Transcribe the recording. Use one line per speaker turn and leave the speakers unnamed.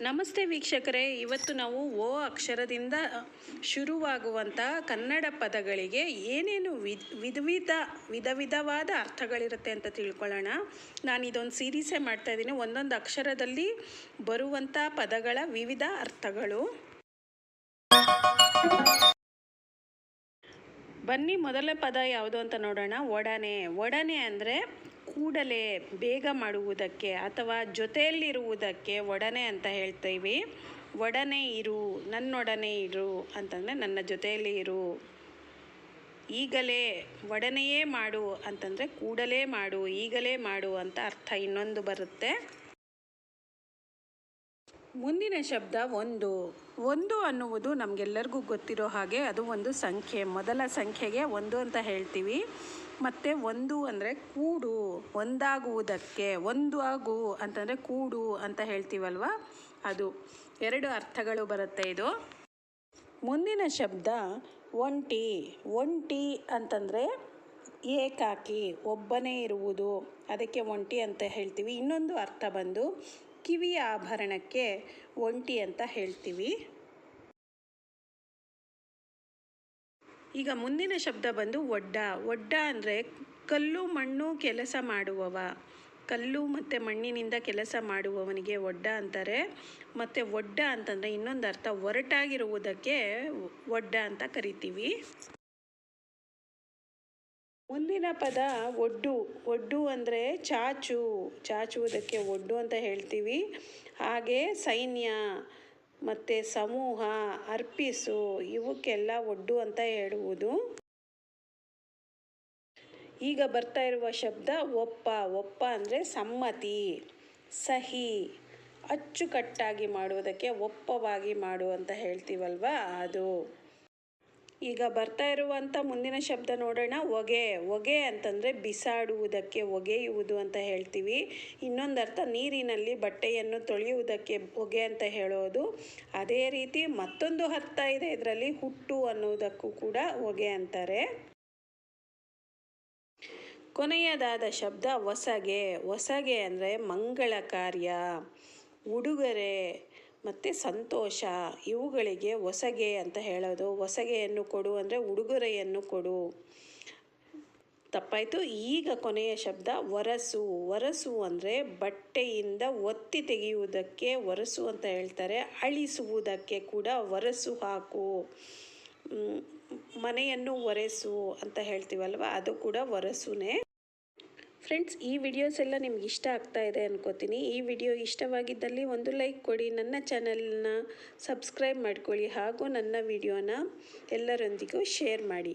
ನಮಸ್ತೆ ವೀಕ್ಷಕರೇ. ಇವತ್ತು ನಾವು ಓ ಅಕ್ಷರದಿಂದ ಶುರುವಾಗುವಂಥ ಕನ್ನಡ ಪದಗಳಿಗೆ ಏನೇನು ವಿಧ ವಿಧ ವಿಧ ವಿಧ ವಿಧವಾದ ಅರ್ಥಗಳಿರುತ್ತೆ ಅಂತ ತಿಳ್ಕೊಳ್ಳೋಣ. ನಾನು ಇದೊಂದು ಸೀರೀಸೇ ಮಾಡ್ತಾ ಇದ್ದೀನಿ. ಒಂದೊಂದು ಅಕ್ಷರದಲ್ಲಿ ಬರುವಂಥ ಪದಗಳ ವಿವಿಧ ಅರ್ಥಗಳು. ಬನ್ನಿ, ಮೊದಲ ಪದ ಯಾವುದು ಅಂತ ನೋಡೋಣ. ಒಡನೆ. ಒಡನೆ ಅಂದರೆ ಕೂಡಲೇ ಬೇಗ ಮಾಡುವುದಕ್ಕೆ ಅಥವಾ ಜೊತೆಯಲ್ಲಿರುವುದಕ್ಕೆ ಒಡನೆ ಅಂತ ಹೇಳ್ತೀವಿ. ಒಡನೆ ಇರು, ನನ್ನೊಡನೆ ಇರು ಅಂತಂದರೆ ನನ್ನ ಜೊತೆಯಲ್ಲಿ ಇರು. ಈಗಲೇ ಒಡನೆಯೇ ಮಾಡು ಅಂತಂದರೆ ಕೂಡಲೇ ಮಾಡು, ಈಗಲೇ ಮಾಡು ಅಂತ ಅರ್ಥ ಇನ್ನೊಂದು ಬರುತ್ತೆ. ಮುಂದಿನ ಶಬ್ದ ಒಂದು. ಒಂದು ಅನ್ನುವುದು ನಮಗೆಲ್ಲರಿಗೂ ಗೊತ್ತಿರೋ ಹಾಗೆ ಅದು ಒಂದು ಸಂಖ್ಯೆ. ಮೊದಲ ಸಂಖ್ಯೆಗೆ ಒಂದು ಅಂತ ಹೇಳ್ತೀವಿ. ಮತ್ತು ಒಂದು ಅಂದರೆ ಕೂಡು, ಒಂದಾಗುವುದಕ್ಕೆ, ಒಂದು ಆಗು ಅಂತಂದರೆ ಕೂಡು ಅಂತ ಹೇಳ್ತೀವಲ್ವ? ಅದು ಎರಡು ಅರ್ಥಗಳು ಬರುತ್ತೆ ಇದು. ಮುಂದಿನ ಶಬ್ದ ಒಂಟಿ. ಒಂಟಿ ಅಂತಂದರೆ ಏಕಾಕಿ, ಒಬ್ಬನೇ ಇರುವುದು. ಅದಕ್ಕೆ ಒಂಟಿ ಅಂತ ಹೇಳ್ತೀವಿ. ಇನ್ನೊಂದು ಅರ್ಥ ಬಂದು ಕಿವಿಯ ಆಭರಣಕ್ಕೆ ಒಂಟಿ ಅಂತ ಹೇಳ್ತೀವಿ. ಈಗ ಮುಂದಿನ ಶಬ್ದ ಬಂದು ಒಡ್ಡ. ಒಡ್ಡ ಅಂದರೆ ಕಲ್ಲು ಮಣ್ಣು ಕೆಲಸ ಮಾಡುವವ. ಕಲ್ಲು ಮತ್ತು ಮಣ್ಣಿನಿಂದ ಕೆಲಸ ಮಾಡುವವನಿಗೆ ಒಡ್ಡ ಅಂತಾರೆ. ಮತ್ತು ಒಡ್ಡ ಅಂತಂದರೆ ಇನ್ನೊಂದು ಅರ್ಥ ಒರಟಾಗಿರುವುದಕ್ಕೆ ಒಡ್ಡ ಅಂತ ಕರಿತೀವಿ. ಮುಂದಿನ ಪದ ಒಡ್ಡು. ಒಡ್ಡು ಅಂದರೆ ಚಾಚು. ಚಾಚುವುದಕ್ಕೆ ಒಡ್ಡು ಅಂತ ಹೇಳ್ತೀವಿ. ಹಾಗೆ ಸೈನ್ಯ, ಮತ್ತು ಸಮೂಹ, ಅರ್ಪಿಸು, ಇವಕ್ಕೆಲ್ಲ ಒಡ್ಡು ಅಂತ ಹೇಳುವುದು. ಈಗ ಬರ್ತಾ ಇರುವ ಶಬ್ದ ಒಪ್ಪ. ಒಪ್ಪ ಅಂದರೆ ಸಮ್ಮತಿ, ಸಹಿ, ಅಚ್ಚುಕಟ್ಟಾಗಿ ಮಾಡುವುದಕ್ಕೆ ಒಪ್ಪವಾಗಿ ಮಾಡು ಅಂತ ಹೇಳ್ತೀವಲ್ವ? ಅದು. ಈಗ ಬರ್ತಾ ಇರುವಂಥ ಮುಂದಿನ ಶಬ್ದ ನೋಡೋಣ. ಒಗೆ ಒಗೆ ಅಂತಂದರೆ ಬಿಸಾಡುವುದಕ್ಕೆ ಒಗೆಯುವುದು ಅಂತ ಹೇಳ್ತೀವಿ. ಇನ್ನೊಂದು ಅರ್ಥ ನೀರಿನಲ್ಲಿ ಬಟ್ಟೆಯನ್ನು ತೊಳೆಯುವುದಕ್ಕೆ ಒಗೆ ಅಂತ ಹೇಳೋದು. ಅದೇ ರೀತಿ ಮತ್ತೊಂದು ಅರ್ಥ ಇದೆ ಇದರಲ್ಲಿ, ಹುಟ್ಟು ಅನ್ನೋದಕ್ಕೂ ಕೂಡ ಒಗೆ ಅಂತಾರೆ. ಕೊನೆಯದಾದ ಶಬ್ದ ಹೊಸಗೆ. ಹೊಸಗೆ ಅಂದರೆ ಮಂಗಳ ಕಾರ್ಯ. ಉಡುಗೊರೆ. ಮತ್ತು ಸಂತೋಷ, ಇವುಗಳಿಗೆ ಹೊಸಗೆ ಅಂತ ಹೇಳೋದು. ಹೊಸಗೆಯನ್ನು ಕೊಡು ಅಂದರೆ ಉಡುಗೊರೆಯನ್ನು ಕೊಡು. ತಪ್ಪಾಯಿತು. ಈಗ ಕೊನೆಯ ಶಬ್ದ ಒರಸು ಒರಸು ಅಂದರೆ ಬಟ್ಟೆಯಿಂದ ಒತ್ತಿ ತೆಗೆಯುವುದಕ್ಕೆ ಒರಸು ಅಂತ ಹೇಳ್ತಾರೆ. ಅಳಿಸುವುದಕ್ಕೆ ಕೂಡ ಒರಸು ಹಾಕು. ಮನೆಯನ್ನು ಒರೆಸು ಅಂತ ಹೇಳ್ತೀವಲ್ವ? ಅದು ಕೂಡ ಒರಸುನೇ ಫ್ರೆಂಡ್ಸ್ ಈ ವಿಡಿಯೋಸ್ ಎಲ್ಲ ನಿಮ್ಗೆ ಇಷ್ಟ ಆಗ್ತಾ ಇದೆ ಅನ್ಕೋತೀನಿ. ಈ ವಿಡಿಯೋ ಇಷ್ಟವಾಗಿದ್ದಲ್ಲಿ ಒಂದು ಲೈಕ್ ಕೊಡಿ, ನನ್ನ ಚಾನಲ್ನ ಸಬ್ಸ್ಕ್ರೈಬ್ ಮಾಡ್ಕೊಳ್ಳಿ ಹಾಗೂ ನನ್ನ ವಿಡಿಯೋನ ಎಲ್ಲರೊಂದಿಗೂ ಶೇರ್ ಮಾಡಿ.